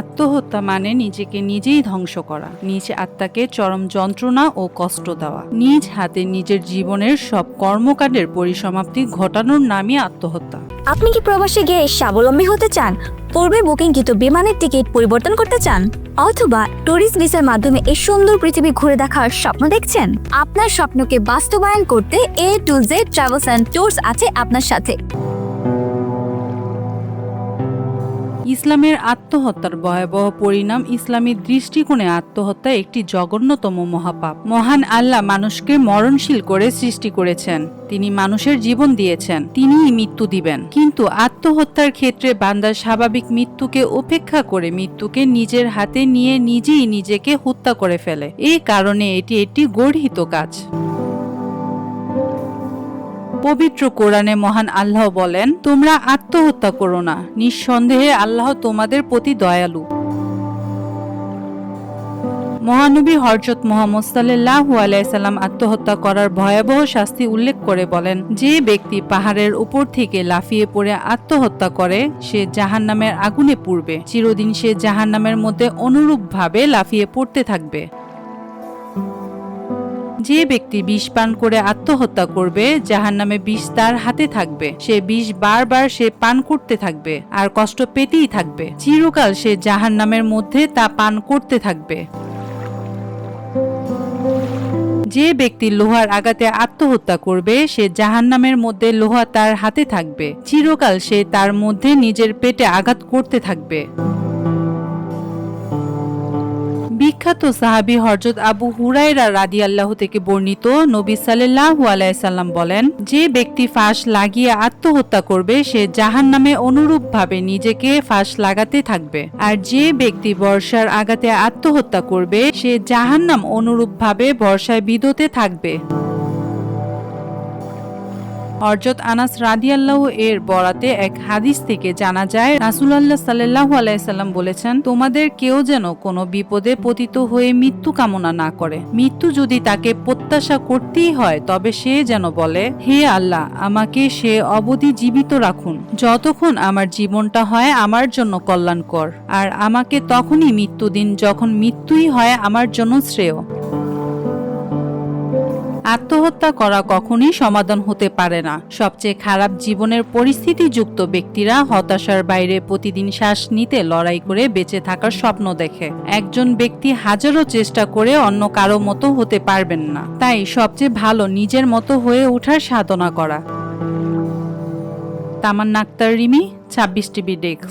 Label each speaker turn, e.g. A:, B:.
A: আত্মহত্যা মানে নিজেকে নিজেই ধ্বংস করা, নিজ আত্মাকে চরম যন্ত্রণা ও কষ্ট দেওয়া, নিজ হাতে নিজের জীবনের সব কর্মকাণ্ডের পরিসমাপ্তি ঘটানোর নামই আত্মহত্যা।
B: আপনি কি প্রবাসে গিয়ে স্বাবলম্বী হতে চান, পূর্বে বুকিংকৃত বিমানের টিকিট পরিবর্তন করতে চান, অথবা ট্যুরিস্ট ভিসার মাধ্যমে এই সুন্দর পৃথিবী ঘুরে দেখার স্বপ্ন দেখছেন? আপনার স্বপ্নকে বাস্তবায়ন করতে A to Z travels and tours আছে আপনার সাথে।
A: ইসলামের আত্মহত্যার ভয়াবহ পরিণাম ইসলামী দৃষ্টিকোণে আত্মহত্যা একটি জঘন্যতম মহাপাপ। মহান আল্লাহ মানুষকে মরণশীল করে সৃষ্টি করেছেন। তিনি মানুষের জীবন দিয়েছেন। তিনিই মৃত্যু দিবেন। কিন্তু আত্মহত্যার ক্ষেত্রে বান্দার স্বাভাবিক মৃত্যুকে উপেক্ষা করে মৃত্যুকে নিজের হাতে নিয়ে নিজেই নিজেকে হত্যা করে ফেলে। এই কারণে এটি একটি গর্হিত কাজ। পবিত্র কোরআনে মহান আল্লাহ বলেন, তোমরা আত্মহত্যা করো না। নিঃসন্দেহে আল্লাহ তোমাদের প্রতি দয়ালু। মহানবী হরজত মোহাম্মদ সাল্লাহ আলাইসাল্লাম আত্মহত্যা করার ভয়াবহ শাস্তি উল্লেখ করে বলেন, যে ব্যক্তি পাহাড়ের উপর থেকে লাফিয়ে পড়ে আত্মহত্যা করে, সে জাহান্নামের আগুনে পুড়বে। চিরদিন সে জাহান্নামের মধ্যে অনুরূপভাবে লাফিয়ে পড়তে থাকবে। যে ব্যক্তি বিষ পান করে আত্মহত্যা করবে জাহান নামে বিষ তার হাতে থাকবে। সে বিষ বারবার সে পান করতে থাকবে আর কষ্ট পেতেই থাকবে। চিরকাল সে জাহান নামের মধ্যে তা পান করতে থাকবে। যে ব্যক্তি লোহার আঘাতে আত্মহত্যা করবে, সে জাহান্নামের মধ্যে লোহা তার হাতে থাকবে। চিরকাল সে তার মধ্যে নিজের পেটে আঘাত করতে থাকবে। বিখ্যাত সাহাবি হরজত আবু হুরাইরা রাদি আল্লাহ থেকে বর্ণিত নবী সাল্লাহ আলাইসাল্লাম বলেন, যে ব্যক্তি ফাঁস লাগিয়ে আত্মহত্যা করবে, সে জাহান নামে অনুরূপভাবে নিজেকে ফাঁস লাগাতে থাকবে। আর যে ব্যক্তি বর্ষার আঘাতে আত্মহত্যা করবে, সে জাহান্নাম অনুরূপভাবে বর্ষায় বিদতে থাকবে। হরজত আনাস রাদিয়াল্লাহ এর বরাতে এক হাদিস থেকে জানা যায়, রাসুলাল্লাহ সাল্লাহ আলাইসাল্লাম বলেছেন, তোমাদের কেউ যেন কোনো বিপদে পতিত হয়ে মৃত্যু কামনা না করে। মৃত্যু যদি তাকে প্রত্যাশা করতেই হয়, তবে সে যেন বলে, হে আল্লাহ, আমাকে সে অবধি জীবিত রাখুন। যতক্ষণ আমার জীবনটা হয় আমার জন্য কল্যাণকর। আর আমাকে তখনই মৃত্যু দিন যখন মৃত্যুই হয় আমার জন্য শ্রেয়। আত্মহত্যা করা কখনই সমাধান হতে পারে না। সবচেয়ে খারাপ জীবনের পরিস্থিতিযুক্ত ব্যক্তিরা হতাশার বাইরে প্রতিদিন শ্বাস নিতে লড়াই করে বেঁচে থাকার স্বপ্ন দেখে। একজন ব্যক্তি হাজারো চেষ্টা করে অন্য কারও মতো হতে পারবেন না। তাই সবচেয়ে ভালো নিজের মতো হয়ে ওঠার সাধনা করা। তামান্না আক্তার, রিমি, ছাব্বিশ টিভি ডেস্ক।